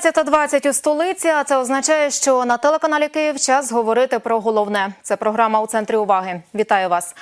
16.20 у столиці, а це означає, що на телеканалі Київ час говорити про головне. Це програма у центрі уваги. Вітаю вас.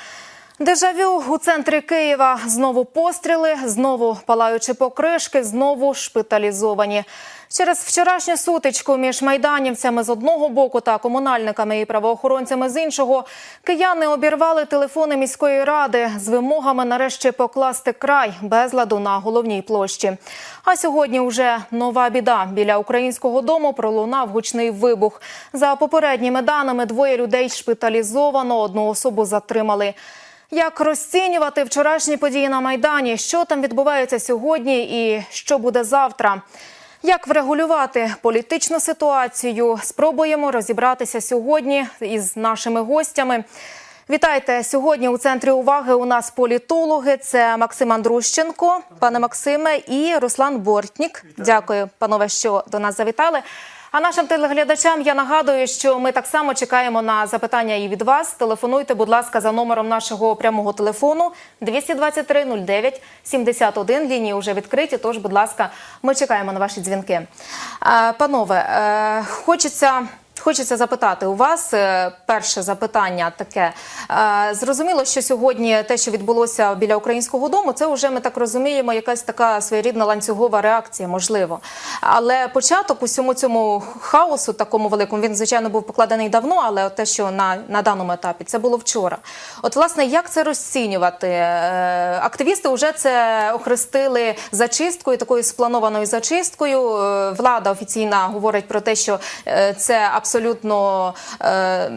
Дежавю у центрі Києва. Знову постріли, знову палаючі покришки, знову шпиталізовані. Через вчорашню сутичку між майданівцями з одного боку та комунальниками і правоохоронцями з іншого кияни обірвали телефони міської ради з вимогами нарешті покласти край безладу на головній площі. А сьогодні вже нова біда. Біля українського дому пролунав гучний вибух. За попередніми даними, двоє людей шпиталізовано, одну особу затримали. Як розцінювати вчорашні події на майдані? Що там відбувається сьогодні, і що буде завтра? Як врегулювати політичну ситуацію? Спробуємо розібратися сьогодні із нашими гостями. Вітайте сьогодні у центрі уваги. У нас політологи. Це Максим Андрущенко, пане Максиме, і Руслан Бортнік. Дякую, панове, що до нас завітали. А нашим телеглядачам я нагадую, що ми так само чекаємо на запитання і від вас. Телефонуйте, будь ласка, за номером нашого прямого телефону 223 09 71. Лінії вже відкриті. Тож, будь ласка, ми чекаємо на ваші дзвінки. Панове, е, хочеться. Хочеться запитати у вас е, перше запитання таке. Е, Зрозуміло, що сьогодні те, що відбулося біля українського дому, це вже ми так розуміємо, якась така своєрідна ланцюгова реакція, можливо. Але початок усьому цьому хаосу, такому великому, він звичайно був покладений давно, але те, що на, на даному етапі, це було вчора. От, власне, як це розцінювати? Е, Активісти вже це охрестили зачисткою, такою спланованою зачисткою. Влада офіційна говорить про те, що це абсолютно е,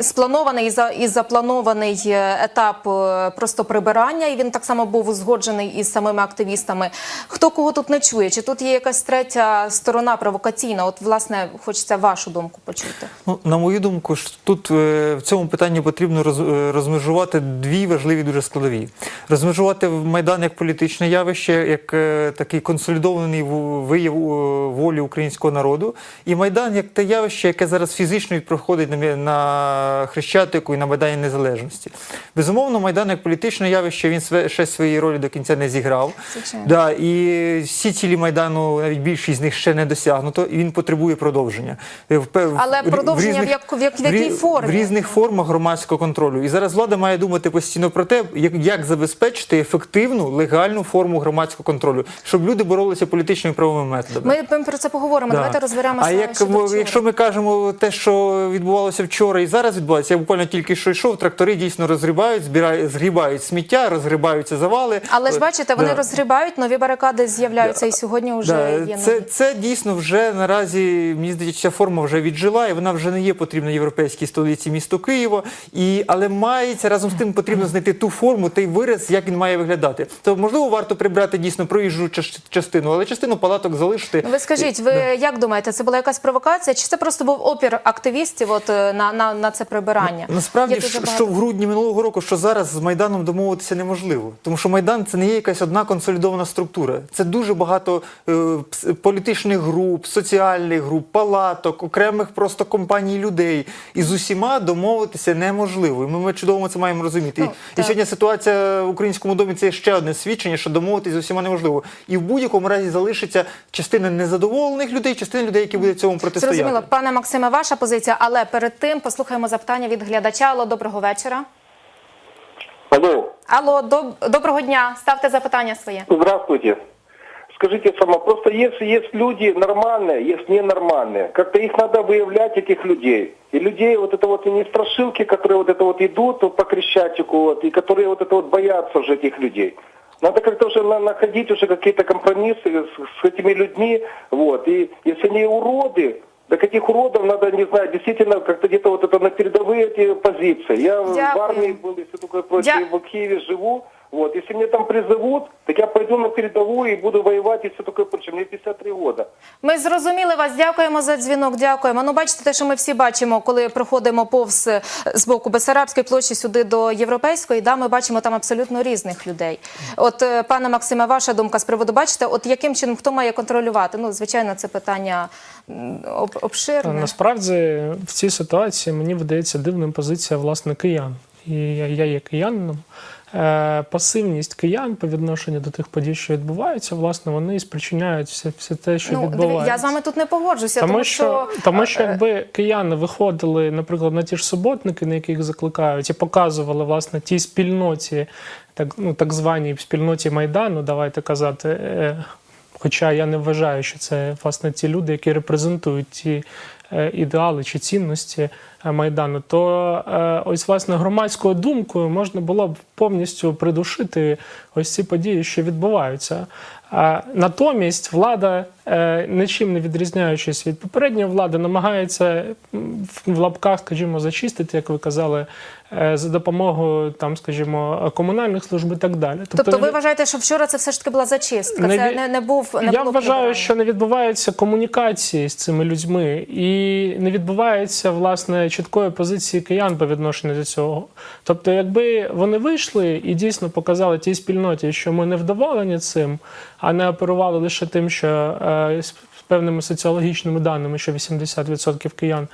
спланований і за- і запланований е, етап е, просто прибирання, і він так само був узгоджений із самими активістами. Хто кого тут не чує? Чи тут є якась третя сторона провокаційна? От, власне, хочеться вашу думку почути. Ну, на мою думку, тут в цьому питанні потрібно роз, розмежувати дві важливі дуже складові. Розмежувати Майдан як політичне явище, як такий консолідований вияв волі українського народу, і Майдан як те явище, яке зараз фізично проходить на, Хрещатику і на Майдані Незалежності. Безумовно, Майдан як політичне явище він ще своєї ролі до кінця не зіграв. Да, і всі цілі Майдану, навіть більшість з них ще не досягнуто, і він потребує продовження. Е, в пе- в- Але в- продовження в як- в як- в якій формі? В різних формах громадського контролю. І зараз влада має думати постійно про те, як, як забезпечити ефективну легальну форму громадського контролю, щоб люди боролися політичними правовими методами. Ми, про це поговоримо. Да. Давайте розберемося. А як, якщо ми кажемо те, що відбувалося вчора і зараз відбувається, я буквально тільки що йшов, трактори дійсно розгрібають, збирають, згрібають сміття, розгрібаються завали. Але ж бачите, вони Да. розгрібають, нові барикади з'являються, і сьогодні вже Да, є це, це дійсно вже наразі мені здається, ця форма вже віджила, і вона вже не є потрібна європейській столиці місту Києва. І але мається разом з тим потрібно знайти ту форму, той вираз, як він має виглядати. То можливо варто прибрати дійсно проїжджу частину, але частину палаток залишити. Ну, Ви скажіть, ви як думаєте, це була якась провокація, чи це просто був опір активістів от, е, на, на, на це прибирання? Насправді, що, багато. що в грудні минулого року, що зараз з Майданом домовитися неможливо. Тому що Майдан це не є якась одна консолідована структура. Це дуже багато е, політичних груп, соціальних груп, палаток, окремих просто компаній людей. І з усіма домовитися неможливо. І ми, ми чудово це маємо розуміти. Ну, і, і сьогодні ситуація в українському домі це ще одне свідчення, що домовитися з усіма неможливо. І в будь-якому разі залишиться частина незадоволених людей, частина людей, які будуть цьому протистояти. Зрозуміло, пане Максиме, ваша позиція, але перед тим послухаємо запитання від глядача. Алло, доброго вечора. Алло, Алло, доб- доброго дня. Ставте запитання своє. здравствуйте. Скажите сама, просто если есть люди нормальные, есть ненормальные, как-то их надо выявлять, этих людей. И людей вот это вот и не страшилки, которые вот это вот идут по Крещатику, вот, и которые вот это вот боятся уже этих людей. Надо как-то уже на- находить уже какие-то компромиссы с, с этими людьми, вот. И если они уроды, до каких уродов надо, не знаю, действительно как-то где-то вот это на передовые эти позиции. Я в Дякую. армии был, если такое прочее, Дя- в Киеве живу. Вот, если меня там призовут, так я пойду на передовую и буду воевать и все такое прочее. Мне 53 года. Ми зрозуміли вас. Дякуємо за дзвінок. Дякуємо. Ну, бачите, те, що ми всі бачимо, коли проходимо повз е, з боку Бесарабської площі сюди до європейської. Да, ми бачимо там абсолютно різних людей. От, е, пане Максиме, ваша думка з приводу бачите, от яким чином хто має контролювати? Ну, звичайно, це питання об- обширне. Насправді в цій ситуації мені видається дивним позиція власне киян. І я, я є киянином. Е, пасивність киян по відношенню до тих подій, що відбуваються, власне, вони і спричиняють все, все те, що Ну, відбувається. я з вами тут не погоджуся, Тому, тому, що, тому що е, якби кияни виходили, наприклад, на ті ж суботники, на яких закликають, і показували власне тій спільноті, так, ну, так званій спільноті Майдану, давайте казати. е, Хоча я не вважаю, що це власне ті люди, які репрезентують ті е, ідеали чи цінності е, Майдану, то е, ось власне громадською думкою можна було б повністю придушити ось ці події, що відбуваються. А натомість влада, е, нічим не відрізняючись від попередньої влади, намагається в- в лапках, скажімо, зачистити, як ви казали, е, за допомогою там, скажімо, комунальних служб і так далі. Тобто, ви не- вважаєте, що вчора це все ж таки була зачистка? Не Це не, не був не я було вважаю, прибирання? що не відбувається комунікації з цими людьми, і не відбувається власне чіткої позиції киян по відношенню до цього. Тобто, якби вони вийшли і дійсно показали тій спільноті, що ми не вдоволені цим, а не оперували лише тим, що е, з певними соціологічними даними, що 80% киян.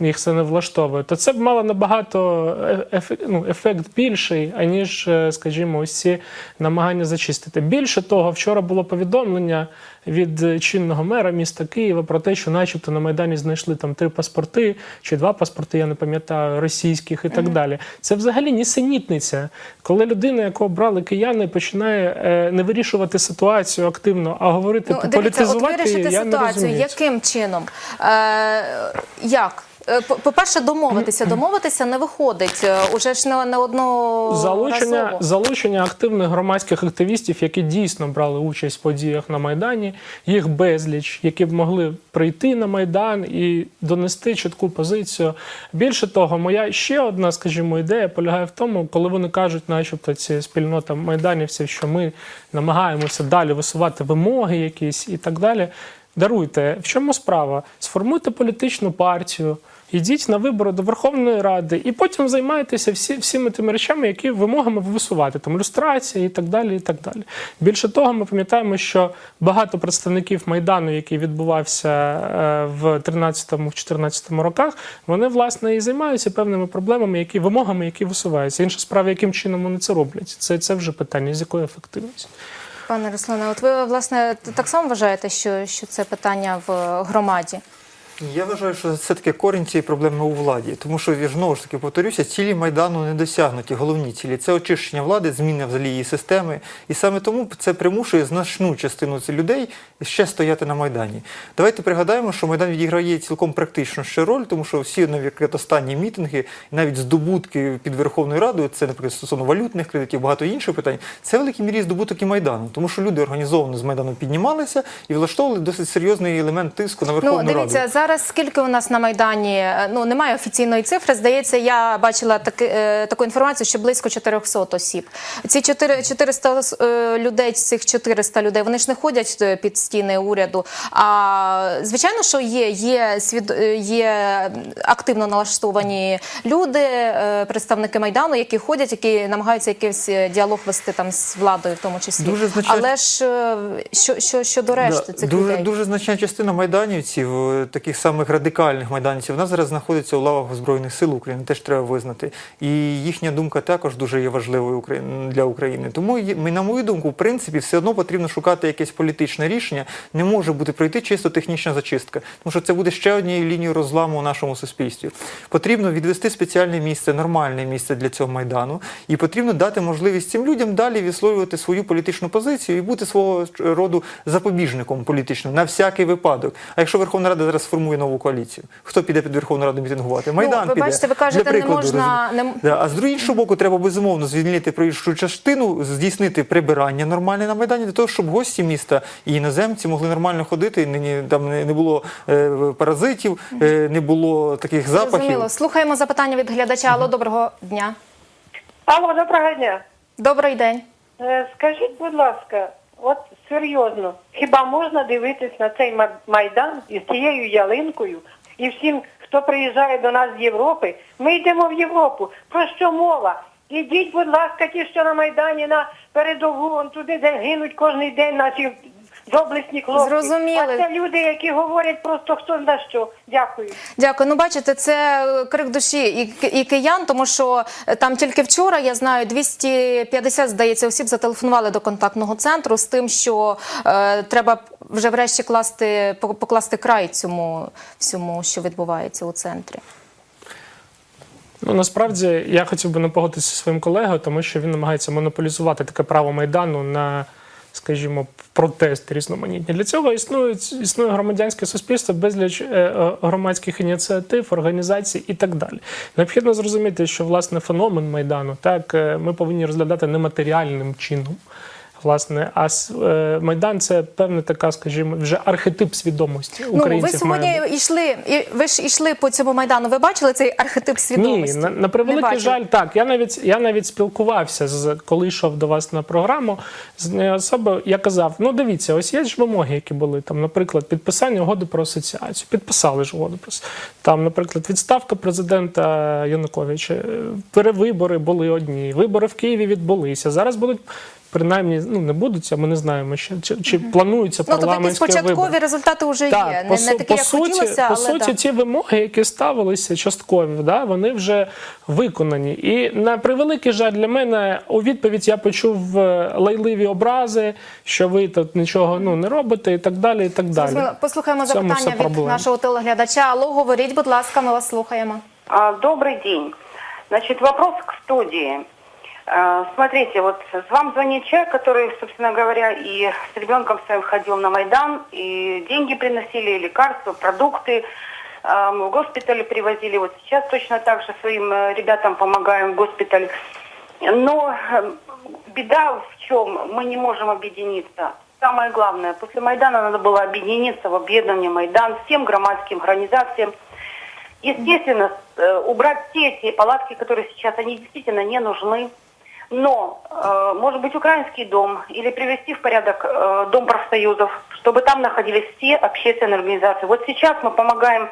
Їх це не влаштовує, то це б мало набагато е- ефе- ну, ефект більший, аніж, е, скажімо, ось ці намагання зачистити. Більше того, вчора було повідомлення від чинного мера міста Києва про те, що, начебто, на Майдані знайшли там три паспорти чи два паспорти, я не пам'ятаю, російських і так далі. Це взагалі нісенітниця. Коли людина, яку обрали кияни, починає е, не вирішувати ситуацію активно, а говорити Ну, дивіться, от вирішити я не ситуацію, розумію. яким чином? Е, як? Е, по- По-перше, домовитися. Домовитися не виходить. Е, Уже ж не, не одного Залучення, залучення активних громадських активістів, які дійсно брали участь в подіях на Майдані, їх безліч, які б могли прийти на Майдан і донести чітку позицію. Більше того, моя ще одна, скажімо, ідея полягає в тому, коли вони кажуть, начебто, ці спільнота майданівців, що ми намагаємося далі висувати вимоги якісь і так далі. Даруйте, в чому справа? Сформуйте політичну партію, йдіть на вибори до Верховної Ради, і потім займайтеся всі, всіми тими речами, які вимогами ви висувати, там люстрація і так далі. і так далі. Більше того, ми пам'ятаємо, що багато представників Майдану, який відбувався е, в 13-14 роках, вони власне і займаються певними проблемами, які вимогами, які висуваються. Інша справа, яким чином вони це роблять. Це, це вже питання, з якою ефективністю. Пане Руслане, от ви власне так само вважаєте, що, що це питання в е, громаді? Я вважаю, що все-таки корінь цієї проблеми у владі, тому що я знову ж таки повторюся, цілі майдану не досягнуті. Головні цілі це очищення влади, зміна взагалі її системи, і саме тому це примушує значну частину цих людей ще стояти на майдані. Давайте пригадаємо, що майдан відіграє цілком практичну ще роль, тому що всі наприклад, останні мітинги, навіть здобутки під Верховною Радою, це, наприклад, стосовно валютних кредитів, багато інших питань, це в великій мірі здобуток і майдану, тому що люди організовано з майдану піднімалися і влаштовували досить серйозний елемент тиску на Верховну Ну, дивіться, Раду. Зараз скільки у нас на Майдані, е, ну, немає офіційної цифри, здається, я бачила таки, е, таку інформацію, що близько 400 осіб. Ці 4, 400 е, людей, цих 400 людей, вони ж не ходять під стіни уряду. А звичайно, що є, є, свід, є активно налаштовані люди, представники Майдану, які ходять, які намагаються якийсь діалог вести там з владою, в тому числі. Дуже значна- Але ж що, що, щодо решти Да, цих дуже, людей? дуже значна частина майданівців, таких самих радикальних майданівців, вона зараз знаходиться у лавах Збройних сил України, теж треба визнати. І їхня думка також дуже є важливою для України. Тому, на мою думку, в принципі, все одно потрібно шукати якесь політичне рішення. Не може бути пройти чисто технічна зачистка, тому що це буде ще однією лінією розламу у нашому суспільстві. Потрібно відвести спеціальне місце, нормальне місце для цього майдану, і потрібно дати можливість цим людям далі висловлювати свою політичну позицію і бути свого роду запобіжником політичним на всякий випадок. А якщо Верховна Рада зараз сформує нову коаліцію, хто піде під Верховну Раду мітингувати? Майдан Ну, ви піде. бачите, ви Для кажете, не можна- не- Да, А з іншого боку, треба безумовно звільнити проїжджу частину, здійснити прибирання нормальне на майдані для того, щоб гості міста і іноземці могли нормально ходити. Нині там не не було е, паразитів, е, не було таких запахів. Зрозуміло. Слухаємо запитання від глядача. Алло, доброго дня. Алло, доброго дня. Добрий день. Е, Скажіть, будь ласка, от серйозно, хіба можна дивитись на цей майдан із цією ялинкою і всім, хто приїжджає до нас з Європи, ми йдемо в Європу. Про що мова? Ідіть, будь ласка, ті, що на Майдані на передову, он туди, де гинуть кожен день наші доблесні хлопці. Зрозуміли. А це люди, які говорять просто хто зна що. Дякую. Дякую. Ну, бачите, це е, крик душі і, ки- і киян, тому що е, там тільки вчора, я знаю, 250, здається, осіб зателефонували до контактного центру з тим, що е, треба вже врешті класти, покласти край цьому всьому, що відбувається у центрі. Ну насправді я хотів би не погодитися зі своїм колегою, тому що він намагається монополізувати таке право майдану на, скажімо, протест різноманітні. Для цього існують існує громадянське суспільство, безліч е, е, громадських ініціатив, організацій і так далі. Необхідно зрозуміти, що власне феномен майдану так е, ми повинні розглядати нематеріальним чином. Власне, а е, майдан це певна така, скажімо, вже архетип свідомості Ну, ви українців. має сьогодні бути. йшли, і ви ж йшли по цьому майдану. Ви бачили цей архетип свідомості? Ні, на, на превеликий жаль, так. Я навіть я навіть спілкувався з коли йшов до вас на програму з особою. Я казав: ну дивіться, ось є ж вимоги, які були там, наприклад, підписання угоди про асоціацію. Підписали ж угоду про там, наприклад, відставка президента Януковича. Перевибори були одні, вибори в Києві відбулися. Зараз будуть. Принаймні, ну не будуть, а ми не знаємо ще чи, чи плануються Ну, тобто початкові вибори. результати вже є. Не, по, не су- такі, по як суті, хотілося, по але суті, да. ті вимоги, які ставилися часткові, да, вони вже виконані. І на превеликий жаль для мене у відповідь я почув е, лайливі образи, що ви тут нічого ну не робите, і так далі. І так далі. Послухаємо цьому запитання від нашого телеглядача. Алло, говоріть, будь ласка, ми вас слухаємо. А, Добрый день. Значит, вопрос к студии. А, Смотрите, вот вам звонит человек, который, собственно говоря, и с ребенком своим ходил на Майдан, и деньги приносили, и лекарства, продукты, мы в госпитале привозили. Вот сейчас точно так же своим э, ребятам помогаем в госпитале. Но э, беда в чем? Мы не можем объединиться. Самое главное, после Майдана надо было объединиться в объединение Майдан всем громадским организациям, Естественно, э, убрать все эти палатки, которые сейчас, они действительно не нужны. Но, э, может быть, украинский дом или привести в порядок э, дом профсоюзов, чтобы там находились все общественные организации. Вот сейчас мы помогаем,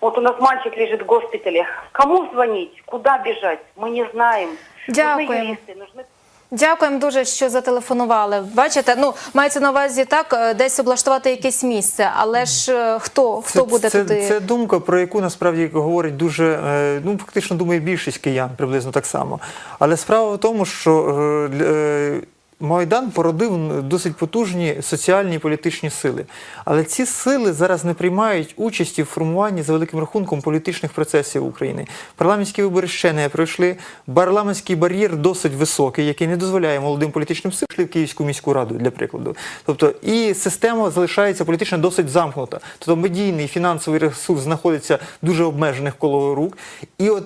вот у нас мальчик лежит в госпитале. Кому звонить, куда бежать, мы не знаем. Дякуємо. Нужны юристы, нужны Дякуємо дуже, що зателефонували. Бачите, ну мається на увазі так, е, десь облаштувати якесь місце, але ж хто хто хто буде це, туди? Це думка, про яку насправді говорить дуже, е, ну фактично думає більшість киян приблизно так само. Але справа в тому, що е, для- е, Майдан породив досить потужні соціальні і політичні сили. Але ці сили зараз не приймають участі в формуванні за великим рахунком політичних процесів України. Парламентські вибори ще не пройшли. Парламентський бар'єр досить високий, який не дозволяє молодим політичним силам в Київську міську раду, для прикладу. Тобто і система залишається політично досить замкнута. Тобто медійний фінансовий ресурс знаходиться дуже обмежених коло рук. І от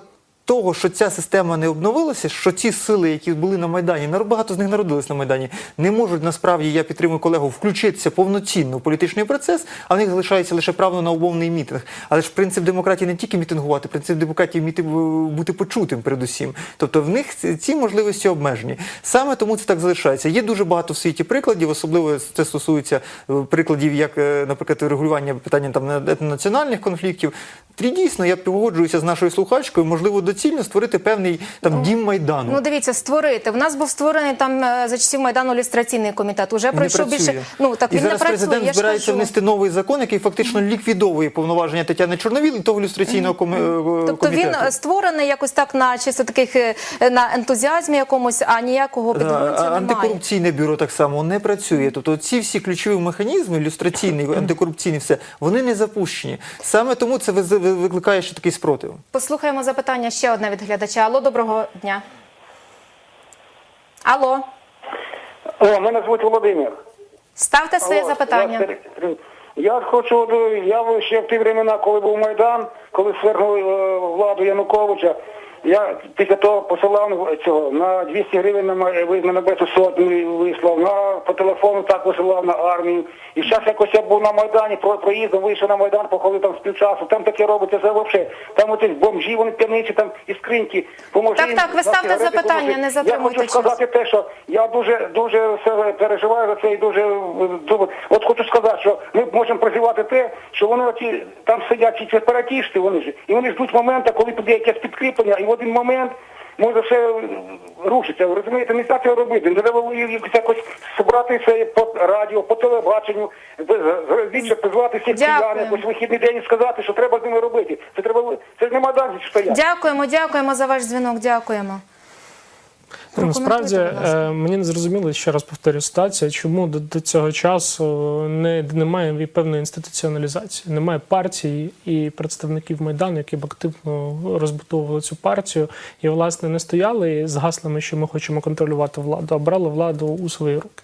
того, що ця система не обновилася, що ці сили, які були на Майдані, багато з них народились на Майдані, не можуть насправді, я підтримую колегу, включитися повноцінно в політичний процес, а в них залишається лише право на умовний мітинг. Але ж принцип демократії не тільки мітингувати, принцип демократії вміти бу- бути почутим передусім. Тобто в них ці- можливості обмежені. Саме тому це так залишається. Є дуже багато в світі прикладів, особливо це стосується е, прикладів, як, е, наприклад, регулювання питання там на- національних конфліктів. Дійсно я погоджуюся з нашою слухачкою. Можливо, доцільно створити певний там дім майдану. Ну дивіться, створити. В нас був створений там е, за часів майдану люстраційний комітет. Уже пройшов більше. Ну так і він не зараз працює. президент я збирається кажу. внести новий закон, який фактично ліквідовує повноваження Тетяни Чорновіл і того люстраційного коми- е, Тобто він створений якось так на чисто таких е, на ентузіазмі якомусь, а ніякого підґрунтя немає. антикорупційне бюро так само не працює. Тобто ці всі ключові механізми, люстраційний, антикорупційний, все вони не запущені. Саме тому це виз- викликає ще такий спротив. Послухаємо запитання ще одне від глядача. Алло, доброго дня. Алло, О, мене звуть Володимир. ставте своє Алло, запитання. Я, я хочу, я ще в ті времена, коли був Майдан, коли свергнули е, владу Януковича, я після того посилав цього на 200 гривень на ма- ви- на набиту сотню вислав, на по телефону так висилав на армію. І зараз якось я був на Майдані, про проїздом, вийшов на Майдан, походив там з півчасу, там таке робиться це взагалі. Там оці бомжі, вони п'яниці, там і скриньки. Поможи Так, їм, так, ви ставте запитання, поможи. не затримуйте Я хочу сказати те, що я дуже дуже все переживаю за це і дуже дуже- от хочу сказати, що ми можемо прозівати те, що вони оці там сидять ці сепаратісти, вони ж і вони ждуть моменту, коли піде якесь підкріплення, і в один момент може ще рушиться. Ви розумієте, не так цього робити. Не треба якось- якось зібратися по радіо, по телебаченню, звідси позвати всіх киян, якось вихідний день і сказати, що треба з ними робити. Це треба це ж не що стоять. Дякуємо, дякуємо за ваш дзвінок. Дякуємо. Ну, Насправді е, мені не зрозуміло, ще раз повторю ситуація, чому до, до цього часу не, немає певної інституціоналізації, немає партії і представників Майдану, які б активно розбудовували цю партію і, власне, не стояли з гаслами, що ми хочемо контролювати владу, а брали владу у свої руки.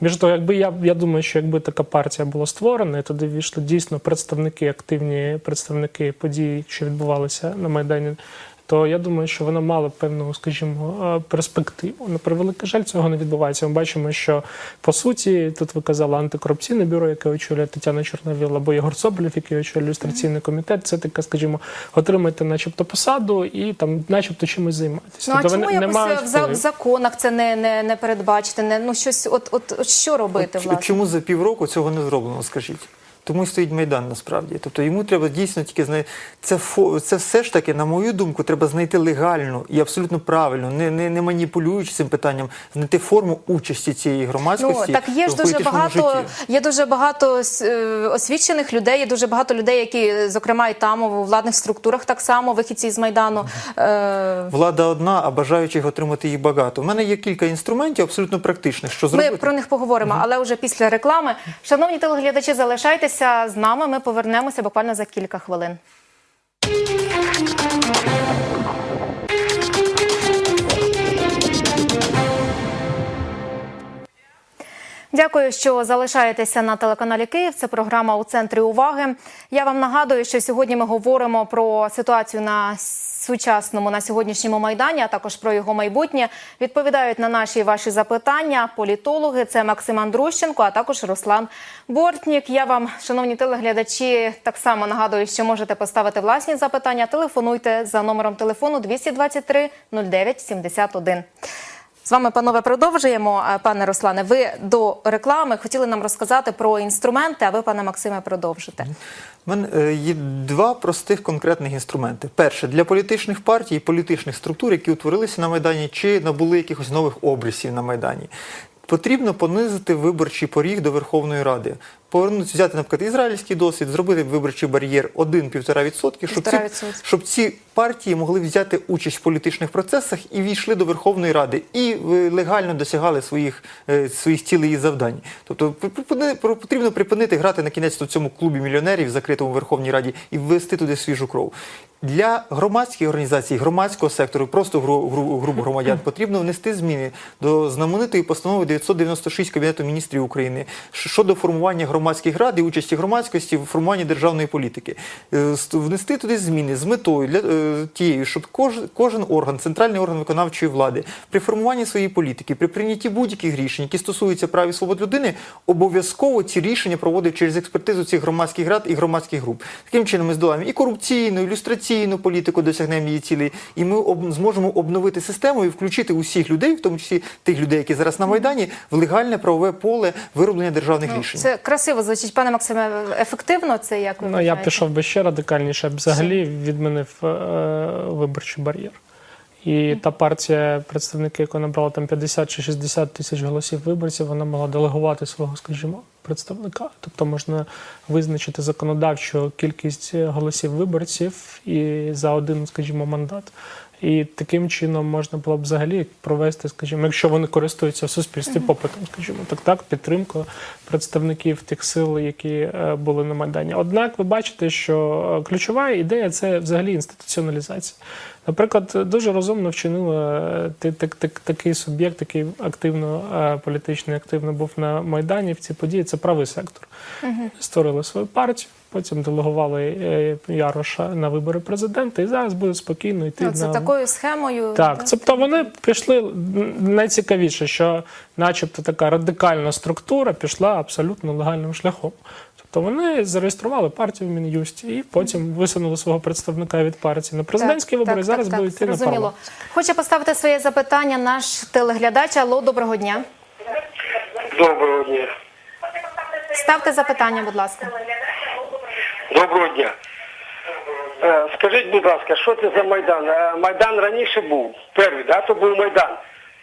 Більше того, якби я, я думаю, що якби така партія була створена, і туди війшли дійсно представники, активні представники подій, що відбувалися на Майдані то я думаю, що вона мала певну, скажімо, е, перспективу. На превеликий жаль, цього не відбувається. Ми бачимо, що по суті тут ви казали антикорупційне бюро, яке очолює Тетяна Чорновіл, або Єгор Соболєв, який очолює люстраційний комітет. Це така, скажімо, отримайте, начебто, посаду і там, начебто, чимось займатися. Ну а Тобто чому якось в, за- в законах це не, не, не передбачити? Не, ну щось, от, от, от що робити, От власне? Чому за півроку цього не зроблено, скажіть? Тому і стоїть Майдан насправді. Тобто йому треба дійсно тільки знайти. Це, фо... це все ж таки, на мою думку, треба знайти легальну і абсолютно правильно, не, не, не маніпулюючи цим питанням, знайти форму участі цієї Ну громадськості. так є ж дуже багато, житті. є дуже багато е, освічених людей, є дуже багато людей, які, зокрема, і там у владних структурах так само, вихідці з майдану. Е, Влада одна, а бажаючих отримати їх багато. У мене є кілька інструментів абсолютно практичних, що Ми про них поговоримо, але вже після реклами. Шановні телеглядачі, залишайтеся з нами. Ми повернемося буквально за кілька хвилин. Дякую, що залишаєтеся на телеканалі Київ. Це програма у центрі уваги. Я вам нагадую, що сьогодні ми говоримо про ситуацію на сучасному на сьогоднішньому майдані, а також про його майбутнє. Відповідають на наші і ваші запитання політологи. Це Максим Андрущенко, а також Руслан Бортнік. Я вам, шановні телеглядачі, так само нагадую, що можете поставити власні запитання. Телефонуйте за номером телефону 223 09 71. З вами, панове, продовжуємо. Пане Руслане, ви до реклами хотіли нам розказати про інструменти, а ви, пане Максиме, продовжите. У мене е, є два простих конкретних інструменти. Перше, для політичних партій і політичних структур, які утворилися на Майдані, чи набули якихось нових обрисів на Майдані. Потрібно понизити виборчий поріг до Верховної Ради. Повернути, взяти, наприклад, ізраїльський досвід, зробити виборчий бар'єр 1-1,5%, щоб ці, 1,5%. щоб ці партії могли взяти участь в політичних процесах і війшли до Верховної Ради і е, легально досягали своїх, е, своїх цілей і завдань. Тобто пр- припини- пр- потрібно припинити грати на кінець в цьому клубі мільйонерів, закритому в Верховній Раді, і ввести туди свіжу кров. Для громадських організацій, громадського сектору, просто гру, гру, груп громадян потрібно внести зміни до знаменитої постанови 996 Кабінету міністрів України щ- щодо формування громадських рад і участі громадськості в формуванні державної політики. Е, Внести туди зміни з метою для е, тією, щоб кожен, орган, центральний орган виконавчої влади при формуванні своєї політики, при прийнятті будь-яких рішень, які стосуються прав і свобод людини, обов'язково ці рішення проводив через експертизу цих громадських рад і громадських груп. Таким чином ми здолаємо і корупційну, і ілюстраційну політику, досягнемо її цілей, і ми об, зможемо обновити систему і включити усіх людей, в тому числі тих людей, які зараз на майдані, в легальне правове поле вироблення державних рішень. Це красиво звучить, пане Максиме. Ефективно це як ви Ну, я пішов би ще радикальніше, взагалі відмінив е, виборчий бар'єр. І та партія, представники, яка набрала там 50 чи 60 тисяч голосів виборців, вона могла делегувати свого, скажімо, представника. Тобто можна визначити законодавчу кількість голосів виборців і за один, скажімо, мандат. І таким чином можна було б взагалі провести, скажімо, якщо вони користуються в суспільстві попитом, скажімо, так, так, підтримку представників тих сил, які е, були на Майдані. Однак ви бачите, що е, ключова ідея це взагалі інституціоналізація. Наприклад, дуже розумно вчинила е, ти- так, так, такий суб'єкт, який активно політично активно був на Майдані в ці події. Це правий сектор. Створили свою партію, потім делегували е, Яроша на вибори президента, і зараз буде спокійно йти Ну, це на такою схемою. так, тобто вони пішли найцікавіше, що, начебто, така радикальна структура пішла абсолютно легальним шляхом. Тобто вони зареєстрували партію в Мін'юсті і потім висунули свого представника від партії на президентські Так, вибори. так, зараз так, будуть так, йти на зрозуміло. парламент. Хоче поставити своє запитання наш телеглядач. Алло, доброго дня. Доброго дня. Ставте запитання, будь ласка. Доброго дня. Е, Скажіть, будь ласка, що це за Майдан? Е, Майдан раніше був, перший, да, то був Майдан.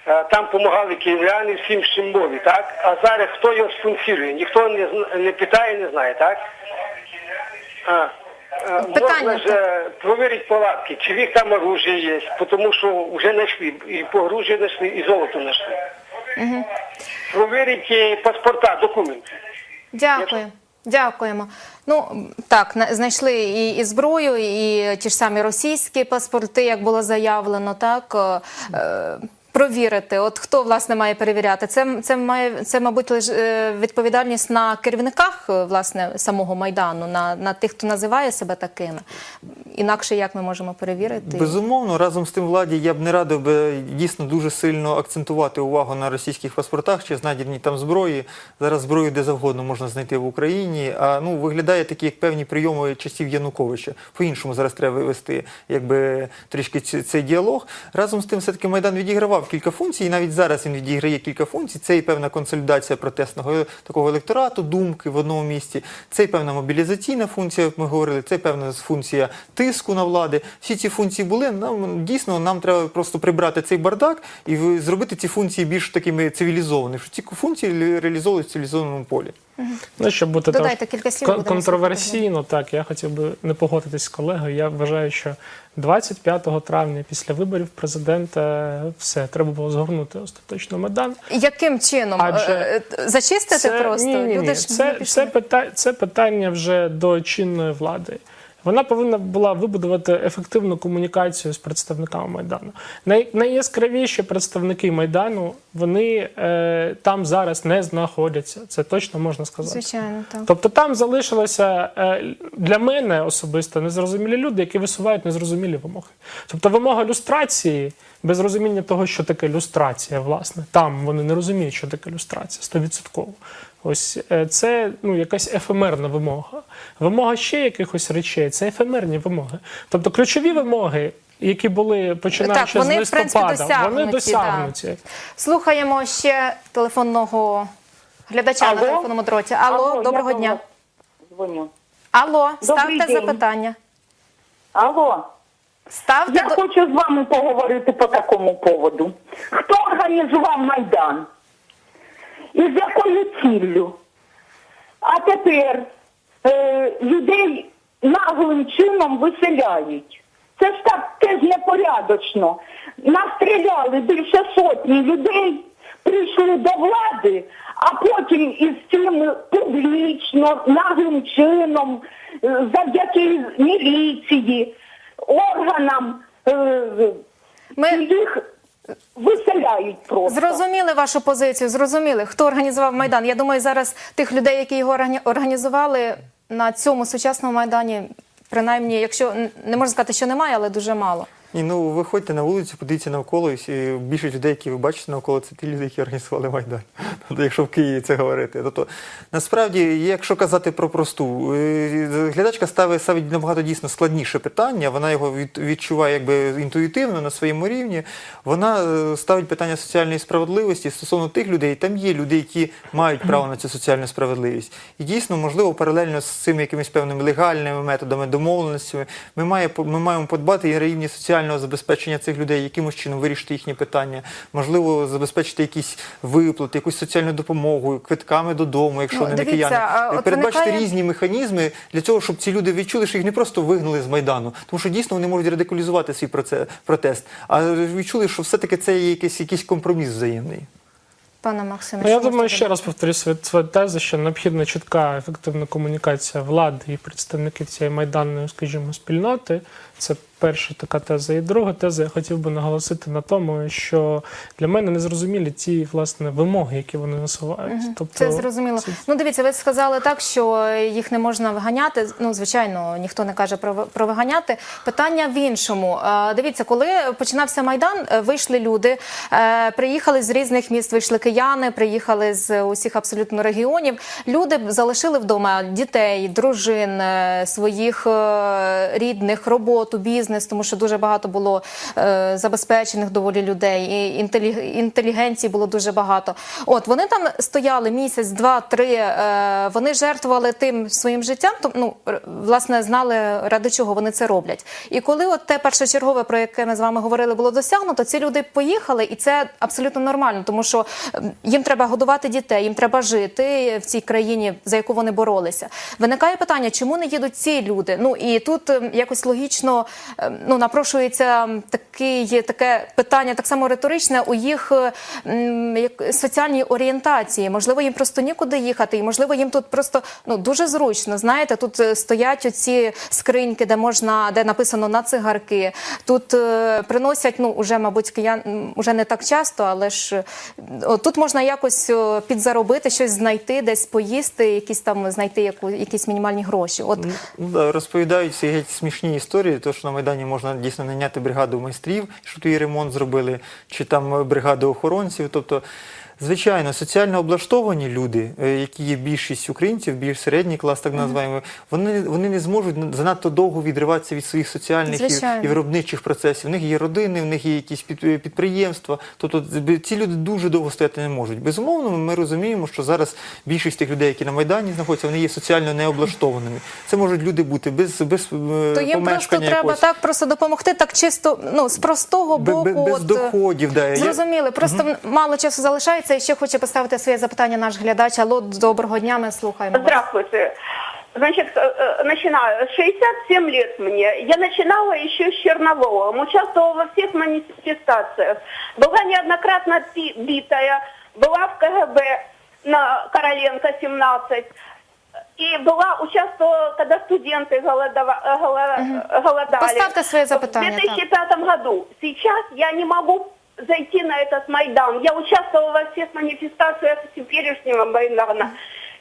Е, Там допомагали київляни всім чим мові, так? А зараз хто його спонсорує? Ніхто не, не питає, не знає, так? А, е, Питання Можна ж провірити палатки, чи в їх там оружие є, тому що вже знайшли, і по оружию знайшли, і золото знайшли. Провірить е, паспорта, документи. Дякую. Дякуємо. Ну так, на- знайшли і, і зброю, і ті ж самі російські паспорти, як було заявлено, так е, е, провірити. От хто власне має перевіряти? Це це має це, мабуть, лиш е, відповідальність на керівниках е, власне самого майдану, на, на тих, хто називає себе такими. Інакше як ми можемо перевірити? Безумовно, разом з тим владі я б не радив би дійсно дуже сильно акцентувати увагу на російських паспортах чи знайденій там зброї. Зараз зброю де завгодно можна знайти в Україні. А ну виглядає такі, як певні прийоми часів Януковича. По-іншому зараз треба вести якби трішки цей діалог. Разом з тим, все-таки Майдан відігравав кілька функцій, і навіть зараз він відіграє кілька функцій. Це і певна консолідація протестного такого електорату, думки в одному місці. Це і певна мобілізаційна функція, як ми говорили, це і певна функція тиску на влади. Всі ці функції були. Нам дійсно нам треба просто прибрати цей бардак і зробити ці функції більш такими цивілізованими. Що ці функції реалізовуються в цивілізованому полі. Ну, щоб бути Додайте кілька слів, кон- контроверсійно, так я хотів би не погодитись з колегою. Я вважаю, що 25 травня після виборів президента все треба було згорнути остаточно медан. Яким чином Адже зачистити це, зачистити просто? Ні, ні, ні. Люди ж Це, це, пішли. пита, це питання вже до чинної влади. Вона повинна була вибудувати ефективну комунікацію з представниками Майдану. Най, найяскравіші представники Майдану вони е, там зараз не знаходяться. Це точно можна сказати. Звичайно, так. Тобто там залишилося е, для мене особисто незрозумілі люди, які висувають незрозумілі вимоги. Тобто вимога люстрації без розуміння того, що таке люстрація, власне, там вони не розуміють, що таке люстрація стовідсотково. Ось е, це ну, якась ефемерна вимога. Вимога ще якихось речей це ефемерні вимоги. Тобто ключові вимоги, які були починаючи Так, вони, з в принципі, листопада, вони досягнуті, да. Слухаємо ще телефонного глядача на телефонному дроті. Алло, доброго дня. Дзвоню. Алло, Добрий ставте день. запитання. Алло, Ставте я до... хочу з вами поговорити по такому поводу. Хто організував Майдан? І з якою ціллю? А тепер е, людей наглим чином виселяють. Це ж так теж непорядочно. Настріляли більше сотні людей, прийшли до влади, а потім із цим публічно, наглим чином, е, завдяки міліції, органам е, Ми їх виселяють просто. зрозуміли вашу позицію, зрозуміли, хто організував Майдан. Я думаю, зараз тих людей, які його органі- організували на цьому сучасному Майдані, принаймні, якщо не можна сказати, що немає, але дуже мало. Ні, ну виходьте на вулицю, подивіться навколо, і більшість людей, які ви бачите навколо, це ті люди, які організували Майдан. Тобто, якщо в Києві це говорити. Тобто, насправді, якщо казати про просту, е, глядачка ставить, ставить набагато дійсно складніше питання, вона його відчуває якби інтуїтивно на своєму рівні. Вона е, ставить питання соціальної справедливості стосовно тих людей. Там є люди, які мають право на цю соціальну справедливість. І дійсно, можливо, паралельно з цими якимись певними легальними методами, домовленостями, ми, має, ми маємо подбати і на рівні соціального забезпечення цих людей, якимось чином вирішити їхні питання, можливо, забезпечити якісь виплати, якусь соціальну допомогу, квитками додому, якщо Ну, вони не кияни. Передбачити виникає- різні механізми для того, щоб ці люди відчули, що їх не просто вигнали з Майдану, тому що дійсно вони можуть радикалізувати свій протест, а відчули, що все-таки це є якийсь, якийсь компроміс взаємний. Пане Максиме, Ну, я думаю, ще раз повторю свою, свою тезу, що необхідна чітка ефективна комунікація влади і представників цієї майданної, скажімо, спільноти. Це перша така теза. І друга теза, я хотів би наголосити на тому, що для мене незрозумілі ті власне вимоги, які вони насувають. Тобто, Це зрозуміло. це- Ну, дивіться, ви сказали так, що їх не можна виганяти. Ну, звичайно, ніхто не каже про, про виганяти. Питання в іншому. Е, Дивіться, коли починався майдан, е, вийшли люди, е, приїхали з різних міст, вийшли кияни, приїхали з усіх абсолютно регіонів. Люди залишили вдома дітей, дружин, своїх рідних, роботу, бізнес. Бізнес, тому що дуже багато було е, забезпечених доволі людей, і інтелі- інтелігенції було дуже багато. От вони там стояли місяць, два, три. Е, вони жертвували тим своїм життям. То ну власне знали ради чого вони це роблять. І коли от те першочергове, про яке ми з вами говорили, було досягнуто, ці люди поїхали, і це абсолютно нормально, тому що їм треба годувати дітей, їм треба жити в цій країні, за яку вони боролися. Виникає питання, чому не їдуть ці люди? Ну і тут якось логічно ем, ну напрошується ем, такий таке питання, так само риторичне у їх е, як соціальній орієнтації. Можливо, їм просто нікуди їхати, і можливо, їм тут просто ну дуже зручно. Знаєте, тут е, стоять оці скриньки, де можна, де написано на цигарки. Тут е, приносять, ну уже, мабуть, киян уже не так часто, але ж е, о, тут можна якось о, підзаробити, щось знайти, десь поїсти, якісь там знайти яку, якісь мінімальні гроші. От Ну, да, розповідають ці геть смішні історії, то що на Майдані можна дійсно наняти бригаду майстрів, щоб її ремонт зробили, чи там е, бригаду охоронців. Тобто, звичайно, соціально облаштовані люди, е, які є більшість українців, більш середній клас, так називаємо, вони, вони не зможуть занадто довго відриватися від своїх соціальних і, Звичайно. і виробничих процесів. У них є родини, в них є якісь підприємства. Тобто ці люди дуже довго стояти не можуть. Безумовно, ми розуміємо, що зараз більшість тих людей, які на Майдані знаходяться, вони є соціально необлаштованими. Це можуть люди бути без, без е, то їм просто треба так просто допомогти, так чисто ну з простого боку. бе- без от, е, доходів. Да. Зрозуміли, просто мало часу залишається. І ще хоче поставити своє запитання наш глядач. Алло, доброго дня, ми слухаємо. вас. Здравствуйте. Значит, э, э, начинаю. 67 лет мне. Я начинала еще с Чернового. Участвовала во всех манифестациях. Была неоднократно пи- битая. Была в КГБ на Короленко 17. И была, участвовала, когда студенты голодова, э, голо- голодали. Поставьте свои запытания, В 2005 году. Сейчас я не могу зайти на этот Майдан. Я участвовала во всех манифестациях теперешнего Майдана.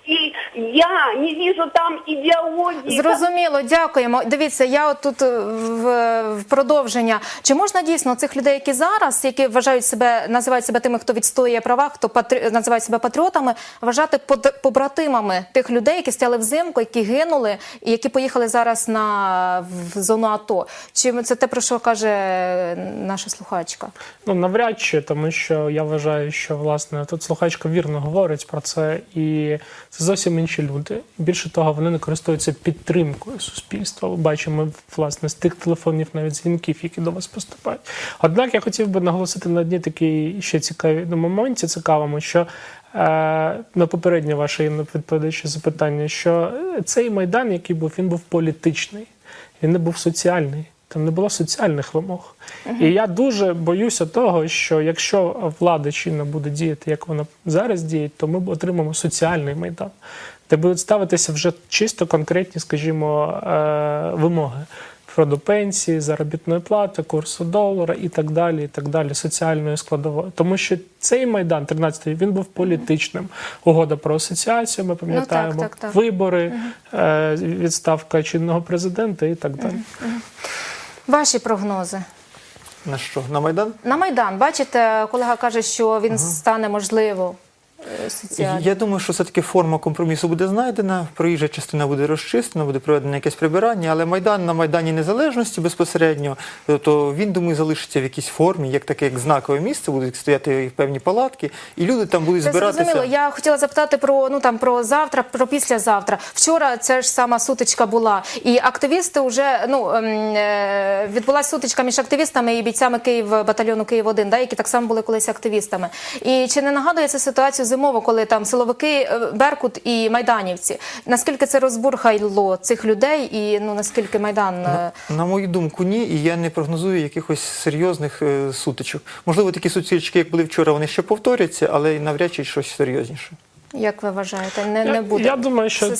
И я не вижу там идеологии. Зрозуміло, дякуємо. Дивіться, я от тут е, в, в продовження. Чи можна дійсно цих людей, які зараз, які вважають себе, називають себе тими, хто відстоює права, хто патрі... називають себе патріотами, вважати под- побратимами тих людей, які стояли взимку, які гинули і які поїхали зараз на в зону АТО? Чи це те про що каже наша слухачка? Ну, навряд чи, тому що я вважаю, що власне тут слухачка вірно говорить про це, і це зовсім інші люди. Більше того, вони не користуються підтримкою суспільства. Ми бачимо власне з тих телефонів, навіть дзвінків, які до вас поступають. Однак я хотів би наголосити на одній такій ще цікавій моменті, цікавому, що е, на попереднє ваше Інно, відповідаючи запитання, що е, цей майдан, який був, він був політичний, він не був соціальний. Там не було соціальних вимог. І я дуже боюся того, що якщо влада чинно буде діяти, як вона зараз діє, то ми отримаємо соціальний майдан, де будуть ставитися вже чисто конкретні, скажімо, е, вимоги щодо пенсії, заробітної плати, курсу долара і так далі, і так далі, соціальної складової. Тому що цей майдан, 13-й, він був політичним. Угода про асоціацію, ми пам'ятаємо, так, так. вибори, е, відставка чинного президента і так далі. Ваші прогнози? На що? На Майдан? На Майдан, бачите, колега каже, що він стане можливо е, соціальним. Я думаю, що все-таки форма компромісу буде знайдена, проїжджа частина буде розчистена, буде проведено якесь прибирання, але Майдан на Майдані Незалежності безпосередньо, то він, думаю, залишиться в якійсь формі, як таке, як знакове місце, будуть стояти певні палатки, і люди там будуть Це збиратися. зрозуміло. Я хотіла запитати про ну там про завтра, про післязавтра. Вчора це ж сама сутичка була, і активісти вже ну ем, е, відбулася сутичка між активістами і бійцями Київ батальйону Київ 1 да, які так само були колись активістами. І чи не нагадує це ситуацію зимово, коли там силовики е, Беркут і майданівці? Наскільки це розбурхайло цих людей, і ну наскільки майдан на, На мою думку, ні, і я не прогнозую якихось серйозних е, сутичок. Можливо, такі сутички, як були вчора, вони ще повторяться, але навряд чи щось серйозніше. Як ви вважаєте, не, не буде? я думаю, що,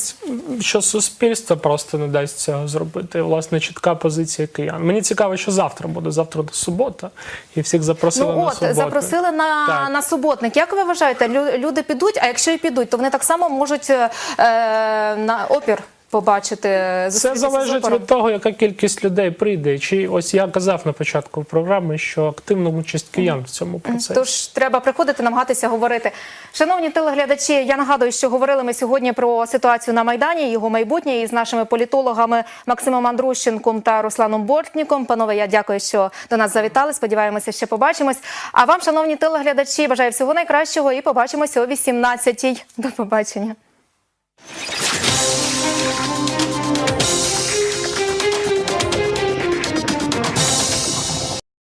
що суспільство просто не дасть цього зробити. Власне, чітка позиція киян. Мені цікаво, що завтра буде. Завтра до субота, і всіх запросили Ну на от суботник. запросили на, Так. на суботник. Як ви вважаєте, лю- люди підуть? А якщо і підуть, то вони так само можуть е, на опір побачити Це з залежить від того, яка кількість людей прийде. Чи ось я казав на початку програми, що активна участь киян в цьому процесі. Тож треба приходити, намагатися говорити. Шановні телеглядачі, я нагадую, що говорили ми сьогодні про ситуацію на майдані, його майбутнє із нашими політологами Максимом Андрущенком та Русланом Бортніком. Панове, я дякую, що до нас завітали. Сподіваємося, ще побачимось. А вам, шановні телеглядачі, бажаю всього найкращого і побачимося о 18-й. До побачення.